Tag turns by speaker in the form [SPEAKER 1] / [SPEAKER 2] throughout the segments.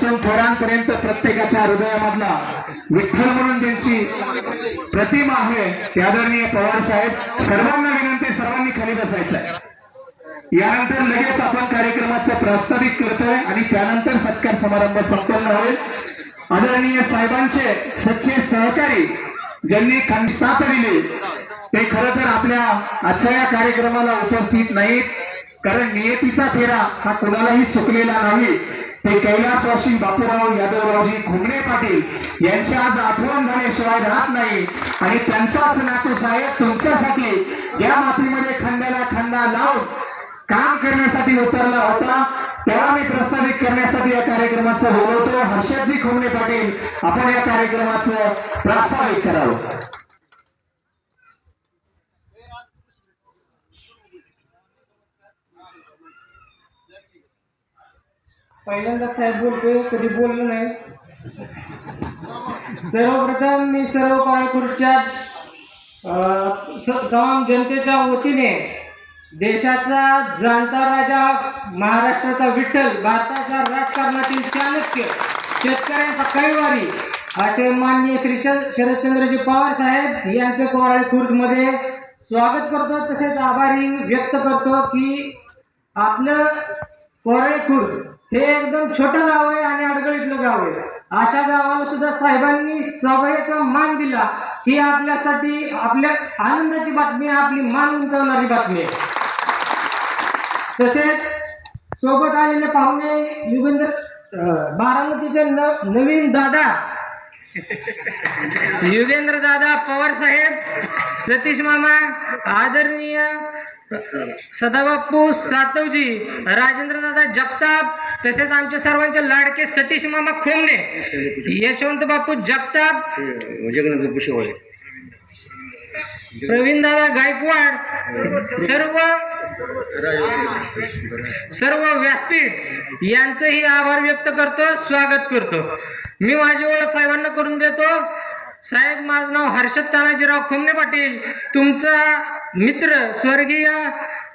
[SPEAKER 1] पासून थोरांपर्यंत प्रत्येकाच्या हृदयामधला विठ्ठल म्हणून त्यांची प्रतिमा आहे ते आदरणीय पवार साहेब सर्वांना विनंती सर्वांनी खाली बसायचं आहे. यानंतर लगेच आपण कार्यक्रमाचं प्रास्ताविक करतोय आणि त्यानंतर सत्कार समारंभ संपन्न होईल. आदरणीय साहेबांचे सच्चे सहकारी ज्यांनी खान साथ दिली ते खरं तर आपल्या आजच्या या कार्यक्रमाला उपस्थित नाहीत कारण नियतीचा फेरा हा कुणालाही चुकलेला नाही. ते कैलासवासी बापूराव यादवरावजी घुमणे पाटील यांची आज आठवण झाल्याशिवाय राहत नाही. आणि त्यांचाच नातू साहेब तुमच्यासाठी या मातीमध्ये खांद्याला खंडा लावून काम करण्यासाठी उतरला होता. त्याला मी प्रस्तावित करण्यासाठी या कार्यक्रमाचं बोलवतो. हर्षदजी खुमणे पाटील आपण या कार्यक्रमाचं प्रास्ताविक करावं.
[SPEAKER 2] पहिल्यांदा साहेब बोलतोय कधी बोललो नाही. सर्वप्रथम मी सर्व कोल्हापूरच्या अं, तमाम जनतेच्या वतीने देशाचा जाणता राजा महाराष्ट्राचा विठ्ठल भारताच्या राजकारणातील चाणक्य शेतकऱ्यांचा कैवारी असे माननीय श्री शरदचंद्रजी पवार साहेब यांचे कोराळे खुर्दमध्ये स्वागत करतो. तसेच आभारी व्यक्त करतो की आपलं कोराळे खुर्द हे एकदम छोटं गाव आहे आणि अडगळीतलं गाव आहे. अशा गावाला सुद्धा साहेबांनी सभेचा मान दिला ही आपल्यासाठी आपल्या आनंदाची बातमी आपली मान उंचावणारी बातमी आहे. तसेच सोबत आलेले पाहुणे युगेंद्र बारामतीचे नवीन दादा युगेंद्र दादा पवार साहेब सतीश मामा आदरणीय सदाबापू सातवजी राजेंद्र दादा जगताप तसेच आमचे सर्वांचे लाडके सतीश मामा खोमणे यशवंत बापू जगताप
[SPEAKER 3] जगन्नाथ
[SPEAKER 2] प्रवीण दादा गायकवाड सर्व सर्व व्यासपीठ यांचंही आभार व्यक्त करतो स्वागत करतो. मी माझी ओळख साहेबांना करून देतो. साहेब माझं नाव हर्षद तानाजीराव खोमणे पाटील. तुमचा मित्र स्वर्गीय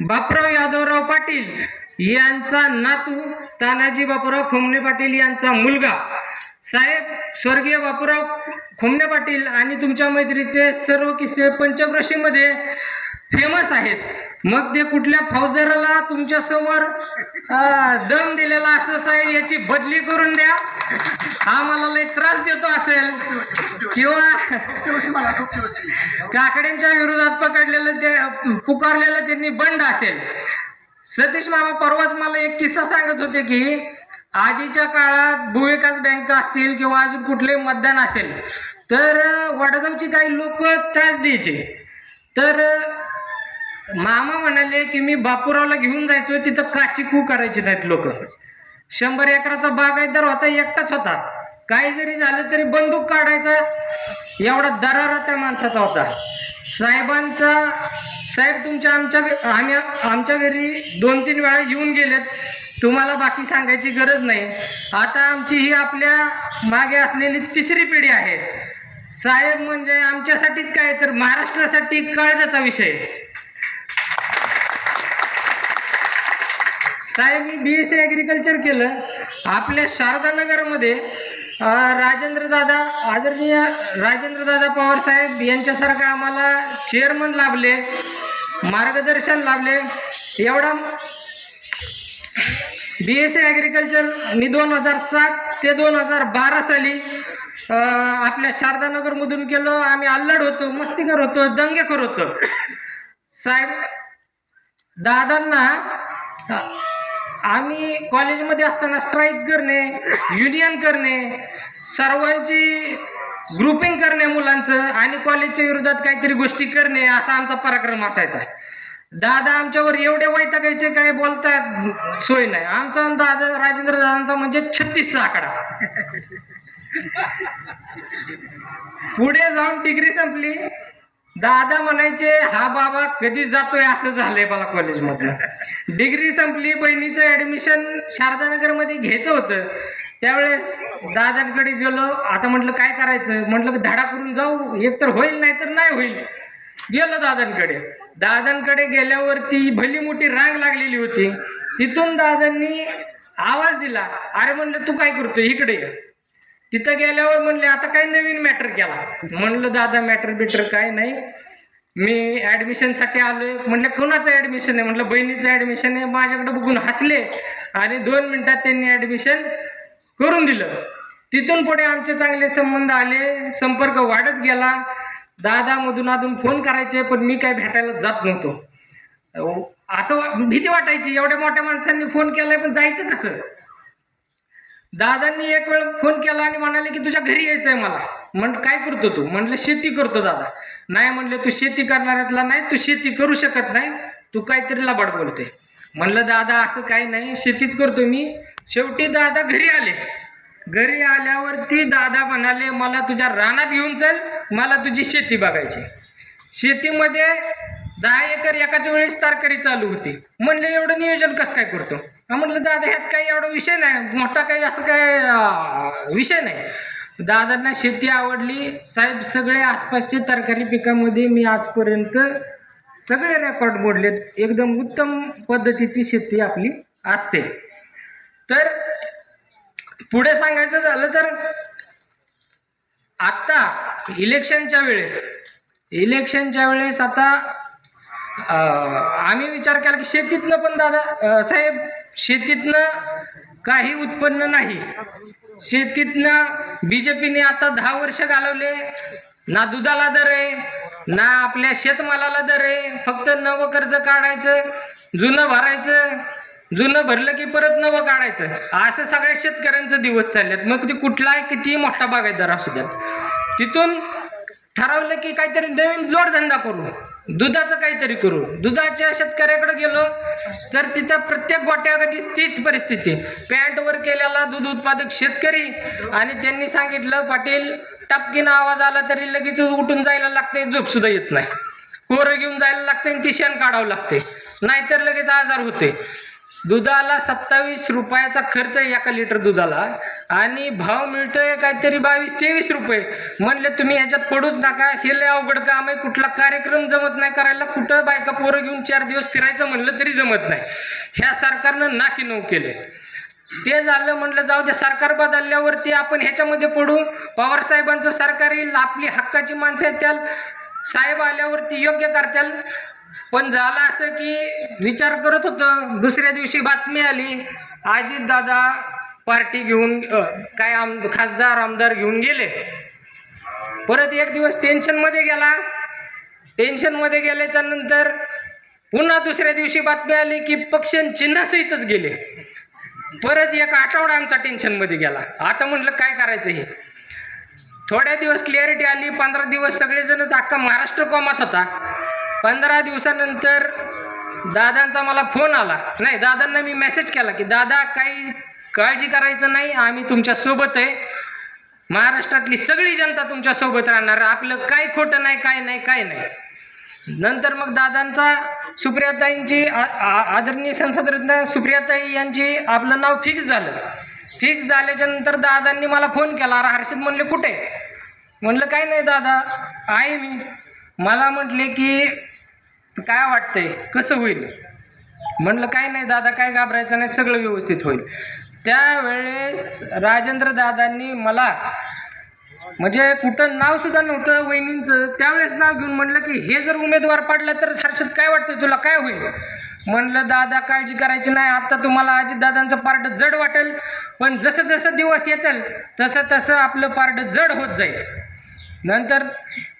[SPEAKER 2] बापराव यादवराव पाटील यांचा नातू तानाजी बापूराव खोमणे पाटील यांचा मुलगा. साहेब स्वर्गीय बापूराव खोमणे पाटील आणि तुमच्या मैत्रीचे सर्व किस्से पंचक्रोशीमध्ये फेमस आहेत. मग ते कुठल्या फौजदाराला तुमच्यासमोर दम दिलेला असं साहेब याची बदली करून द्या. हा मला लय त्रास देतो असेल. किंवा काकड्यांच्या विरोधात पकडलेलं ते पुकारलेलं त्यांनी बंड असेल. सतीश मामा परवाच मला एक किस्सा सांगत होते की आधीच्या काळात भूविकास बँक असतील किंवा अजून कुठले मतदान असेल तर वडगावची काही लोक त्रास द्यायचे. तर मामा म्हणाले की मी बापूरावला घेऊन जायचो तिथं काची कू करायची नाहीत लोक. शंभर एकराचा बागायतदार होता एकटाच होता. काही जरी झालं तरी बंदूक काढायचा एवढा दरारा त्या माणसाचा होता. साहेबांचा साहेब तुमच्या आमच्या घ- आम्ही आमच्या घरी दोन तीन वेळा येऊन गेलेत. तुम्हाला बाकी सांगायची गरज नाही. आता आमची ही आपल्या मागे असलेली तिसरी पिढी आहे. साहेब म्हणजे आमच्यासाठीच काय तर महाराष्ट्रासाठी काळजाचा विषय. साहेब मी बी एस सी ॲग्रिकल्चर केलं. आपल्या शारदानगरमध्ये राजेंद्रदादा राजेंद्र दादा आदरणीय राजेंद्र दादा पवार साहेब यांच्यासारखं आम्हाला चेअरमन लाभले मार्गदर्शन लाभले. एवढा बी एस सी ॲग्रिकल्चर मी दोन हजार सात ते दोन हजार बारा साली आपल्या शारदानगरमधून केलो. आम्ही अल्लड होतो मस्तीकर होतो दंगेकर होतो. साहेब दादांना आम्ही कॉलेजमध्ये असताना स्ट्राईक करणे युनियन करणे सर्वांची ग्रुपिंग करणे मुलांचं आणि कॉलेजच्या विरोधात काहीतरी गोष्टी करणे असा आमचा पराक्रम असायचा. दादा आमच्यावर एवढे वैतागायचे काय बोलतात सोय नाही. आमचा दादा राजेंद्र दादांचा म्हणजे छत्तीसचा आकडा. पुढे जाऊन डिग्री संपली. दादा म्हणायचे हा बाबा कधी जातोय? असं झालंय मला कॉलेजमधनं डिग्री संपली बहिणीचं ऍडमिशन शारदानगरमध्ये घ्यायचं होतं. त्यावेळेस दादांकडे गेलो. आता म्हटलं काय करायचं? म्हटलं धडा करून जाऊ. एक तर होईल नाही तर नाही होईल. गेलो दादांकडे. दादांकडे गेल्यावरती भली मोठी रांग लागलेली होती. तिथून दादांनी आवाज दिला. अरे म्हणलं तू काय करतो इकडे तिथं गेल्यावर म्हणले आता काय नवीन मॅटर केला. म्हणलं दादा मॅटर बिटर काय नाही. मी ॲडमिशनसाठी आलोय. म्हणलं कोणाचं ॲडमिशन आहे? म्हटलं बहिणीचं ॲडमिशन आहे. माझ्याकडे बघून हसले आणि दोन मिनिटात त्यांनी ॲडमिशन करून दिलं. तिथून पुढे आमचे चांगले संबंध आले. संपर्क वाढत गेला. दादा मधून अजून फोन करायचे पण मी काय भेटायला जात नव्हतो. असं भीती वाटायची. एवढ्या मोठ्या माणसांनी फोन केलाय पण जायचं कसं? दादांनी एक वेळ फोन केला आणि म्हणाले की तुझ्या घरी यायचंय मला. म्हण काय करतो तू? म्हणलं शेती करतो दादा. नाही म्हणले तू शेती करणाऱ्यातला नाही तू शेती करू शकत नाही तू काहीतरी लबाड बोलते म्हणलं दादा असं काही नाही शेतीच करतो मी. शेवटी दादा घरी आले. घरी आल्यावरती दादा म्हणाले मला तुझ्या रानात घेऊन चल मला तुझी शेती बघायची. शेतीमध्ये दहा एकर एकाच वेळेस तरकारी चालू होती. म्हणलं एवढं नियोजन कसं काय करतो? म्हटलं दादा ह्यात काही एवढा विषय नाही. मोठा काही असं काय विषय नाही. दादांना शेती आवडली. साहेब सगळे आसपासचे तरकारी पिकामध्ये मी आजपर्यंत सगळे रेकॉर्ड मोडलेत. एकदम उत्तम पद्धतीची शेती आपली असते. तर पुढे सांगायचं झालं तर आत्ता इलेक्शनच्या वेळेस इलेक्शनच्या वेळेस आता आम्ही विचार केला की शेतीतनं पण दादा साहेब शेतीतनं काही उत्पन्न नाही. शेतीतनं बी जे पीने आता दहा वर्ष घालवले. ना दुधाला दर आहे ना आपल्या शेतमालाला दर आहे. फक्त नवं कर्ज काढायचं जुनं भरायचं जुनं भरलं की परत नवं काढायचं. असं सगळ्या शेतकऱ्यांचं दिवस चाललेत. मग ते कुठलाही किती मोठा बागायतदार असू द्यात. तिथून ठरवलं की काहीतरी नवीन जोडधंदा करू. दुधाचं काहीतरी करू. दुधाच्या शेतकऱ्याकडे गेलो तर तिथं प्रत्येक गोट्याकडे तीच परिस्थिती. पॅन्टवर केलेला दूध उत्पादक शेतकरी आणि त्यांनी सांगितलं पाटील टपकीनं आवाज आला तरी लगेच उठून जायला लागते झोप सुद्धा येत नाही. कोरं घेऊन जायला लागते आणि ती शेण काढावं लागते नाहीतर लगेच आजार होते दुधाला सत्तावीस रुपयाचा खर्च आहे एका लिटर दुधाला. आणि भाव मिळतोय काहीतरी बावीस तेवीस रुपये. म्हणले तुम्ही ह्याच्यात पडूच नका. हे लय अवघड काम आहे. कुठला कार्यक्रम जमत नाही करायला. कुठं बायका पोरं घेऊन चार दिवस फिरायचं म्हणलं तरी जमत नाही. ह्या सरकारनं नाकी नऊ केले. ते झालं म्हटलं जाऊ दे सरकार बदलल्यावरती आपण ह्याच्यामध्ये पडू. पवारसाहेबांचं सरकार येईल. आपली हक्काची माणसं आहेत त्याला साहेब आल्यावरती योग्य करत्याल. पण झालं असं की विचार करत होतं. दुसऱ्या दिवशी बातमी आली अजित दादा पार्टी घेऊन काय आम खासदार आमदार घेऊन गेले. परत एक दिवस टेन्शनमध्ये गेला. टेन्शनमध्ये गेल्याच्यानंतर पुन्हा दुसऱ्या दिवशी बातमी आली की पक्ष चिन्हासहितच गेले. परत एक आठवडा आमचा टेन्शनमध्ये गेला. आता म्हटलं काय करायचं हे? थोड्या दिवस क्लिअरिटी आली. पंधरा दिवस सगळेजणच अख्खा महाराष्ट्र कोमात होता. पंधरा दिवसानंतर दादांचा मला फोन आला. नाही दादांना मी मेसेज केला की दादा काही काळजी करायचं नाही आम्ही तुमच्यासोबत आहे. महाराष्ट्रातली सगळी जनता तुमच्यासोबत राहणार. आपलं काय खोटं नाही काय नाही काय नाही. नंतर मग दादांचा सुप्रियाताईंची आ- आ- आदरणीय संसदरत्न सुप्रियाताई यांची आपलं नाव फिक्स झालं. फिक्स झाल्याच्यानंतर दादांनी मला फोन केला अरे हर्षद म्हणले कुठे? म्हणलं काय नाही दादा आहे मी. मला म्हटले की काय वाटतंय? कसं होईल? म्हणलं काय नाही दादा काय घाबरायचं नाही सगळं व्यवस्थित होईल. त्यावेळेस राजेंद्र दादांनी मला म्हणजे कुठं नाव सुद्धा नव्हतं वहिनींचं त्यावेळेस नाव घेऊन म्हणलं की हे जर उमेदवार पाडलं तर हर्षद काय वाटतं तुला? काय होईल? म्हणलं दादा काळजी करायची नाही आता तुम्हाला अजितदादांचं पारड जड वाटेल पण जसं जसं दिवस येतील तसं तसं आपलं पारड जड होत जाईल. नंतर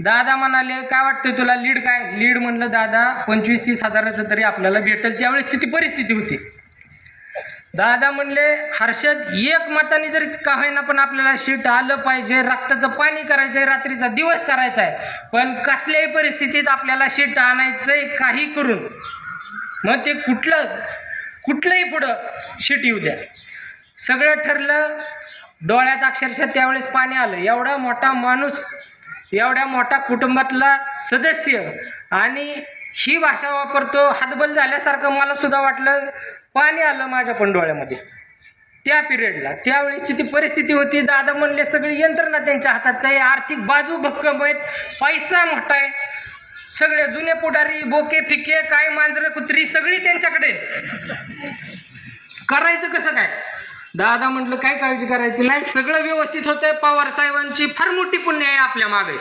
[SPEAKER 2] दादा म्हणाले काय वाटतं तुला? लीड काय? लीड म्हणलं दादा पंचवीस तीस हजाराचं तरी आपल्याला भेटेल. त्यावेळेसची ती परिस्थिती होती. दादा म्हणले हर्षद एक मताने जर का होईना पण आपल्याला शीट आलं पाहिजे रक्ताचं पाणी करायचं आहे रात्रीचा दिवस करायचा आहे पण कसल्याही परिस्थितीत आपल्याला शीट आणायचंय काही करून मग ते कुठलं कुठलंही पुढं शीट येऊ द्या. सगळं ठरलं. डोळ्यात अक्षरशः त्यावेळेस पाणी आलं. एवढा मोठा माणूस एवढ्या मोठा कुटुंबातला सदस्य आणि ही भाषा वापरतो हातबल झाल्यासारखं मला सुद्धा वाटलं पाणी आलं माझ्या पण डोळ्यामध्ये. त्या पिरियडला. त्यावेळेसची ती परिस्थिती होती दादा म्हणले सगळी यंत्रणा त्यांच्या हातात आहे आर्थिक बाजू भक्कम आहेत पैसा मोठा आहे. सगळे जुने पुढारी बोके फिके काय मांजरं कुत्री सगळी त्यांच्याकडे करायचं कसं काय? दादा म्हटलं काय काळजी करायची? नाही सगळं व्यवस्थित होतंय. पवार साहेबांची फार मोठी पुण्य आहे आपल्या मागे.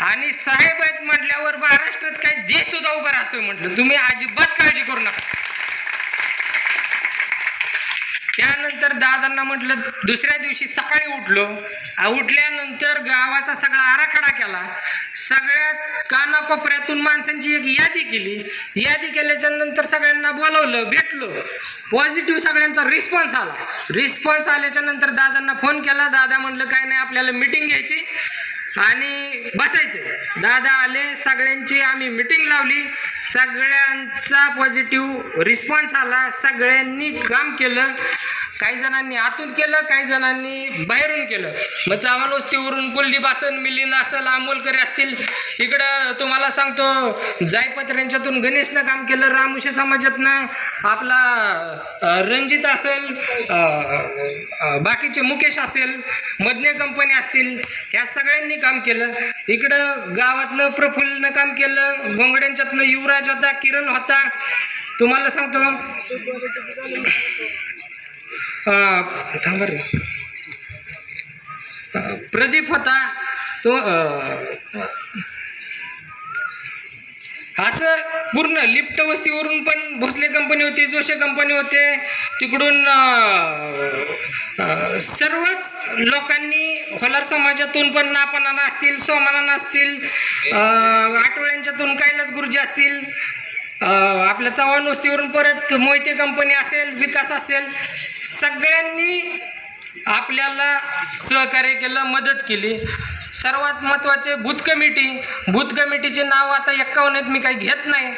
[SPEAKER 2] आणि साहेब आहेत म्हटल्यावर महाराष्ट्रच काय देश सुद्धा उभा राहतोय. म्हटलं तुम्ही अजिबात काळजी करू नका. त्यानंतर दादांना म्हटलं दुसऱ्या दिवशी सकाळी उठलो. उठल्यानंतर गावाचा सगळा आराखडा केला. सगळ्या कानाकोपऱ्यातून माणसांची एक यादी केली. यादी केल्याच्यानंतर सगळ्यांना बोलवलं भेटलो. पॉझिटिव्ह सगळ्यांचा रिस्पॉन्स आला. रिस्पॉन्स आल्याच्यानंतर दादांना फोन केला. दादा म्हटलं काय नाही आपल्याला मिटिंग घ्यायची आणि बसायचं दादा आले सगळ्यांची आम्ही मिटिंग लावली. सगळ्यांचा पॉझिटिव्ह रिस्पॉन्स आला. सगळ्यांनी काम केलं. काही जणांनी आतून केलं काही जणांनी बाहेरून केलं. मग चव्हाण वस्तीवरून कुलदीप असेल मिलिंद असेल अमोलकरी असतील इकडं तुम्हाला सांगतो जायपत्र यांच्यातून गणेशनं काम केलं रामुशे समाजातनं आपला रणजित असेल बाकीचे मुकेश असेल मदने कंपनी असतील ह्या सगळ्यांनी काम केलं. इकडं गावातलं प्रफुल्लनं काम केलं गोंगड्यांच्यातनं युवराज होता किरण होता. तुम्हाला सांगतो अं, थांबा रे प्रदीप होता. तो असं पूर्ण लिफ्ट वस्तीवरून पण भोसले कंपनी होती जोशे कंपनी होते. तिकडून सर्वच लोकांनी होलार समाजातून पण नापनाना असतील सोमानाना असतील आठवड्यांच्यातून कैलास गुरुजी असतील आपल्या चव्हाण वस्तीवरून परत मोहिते कंपनी असेल विकास असेल सगळ्यांनी आपल्याला सहकार्य केलं मदत केली. सर्वात महत्त्वाचे बूथ कमिटी. बूथ कमिटीचे नाव आता एक्कावन्न आहेत मी काही घेत नाही.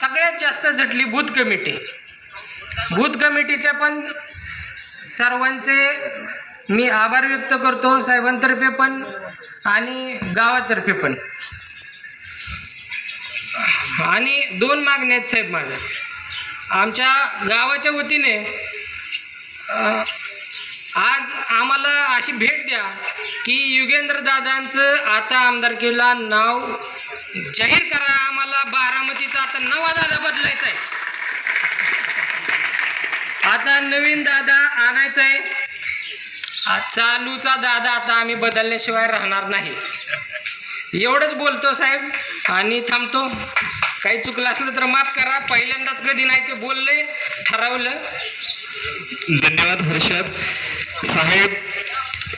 [SPEAKER 2] सगळ्यात जास्त झटली बूथ कमिटी. बूथ कमिटीच्या पण सर्वांचे मी आभार व्यक्त करतो साहेबांतर्फे पण आणि गावातर्फे पण. आणि दोन मागण्या आहेत साहेब माझ्या. आमच्या गावाच्या वतीने आज आम्हाला अशी भेट द्या की युगेंद्र दादांचं आता आमदारकीला नाव जाहीर करा. आम्हाला बारामतीचा आता नवा दादा बदलायचा आहे. आता नवीन दादा आणायचा आहे. चालूचा दादा आता आम्ही बदलल्याशिवाय राहणार नाही. एवढंच बोलतो साहेब. आणि थांबतो. काही चुकलं असलं तर माफ करा. पहिल्यांदाच कधी नाही ते बोलले ठरवलं.
[SPEAKER 1] धन्यवाद हर्षद. साहेब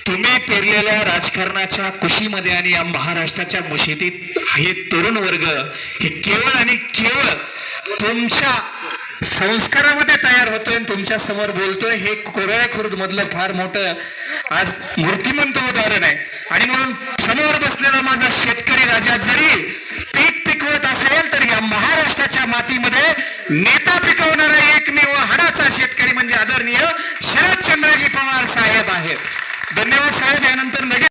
[SPEAKER 1] तुम्ही पेरलेल्या राजकारणाच्या कुशीमध्ये आणि या महाराष्ट्राच्या मुशेतीत हे तरुण वर्ग हे केवळ आणि केवळ तुमच्या संस्कारामध्ये तयार होतोय आणि तुमच्यासमोर बोलतोय हे कोरळ्या खुर्द मधलं फार मोठं आज मूर्तिमंत उदाहरण आहे. आणि म्हणून समोर बसलेला माझा शेतकरी राजा जरी पीक पिकवत असेल तर महाराष्ट्राच्या मातीमध्ये नेता पिकवणारा एकमेव हाडाचा शेतकरी म्हणजे आदरणीय शरदचंद्रजी पवार साहेब आहेत. धन्यवाद साहेब. यानंतर लगेच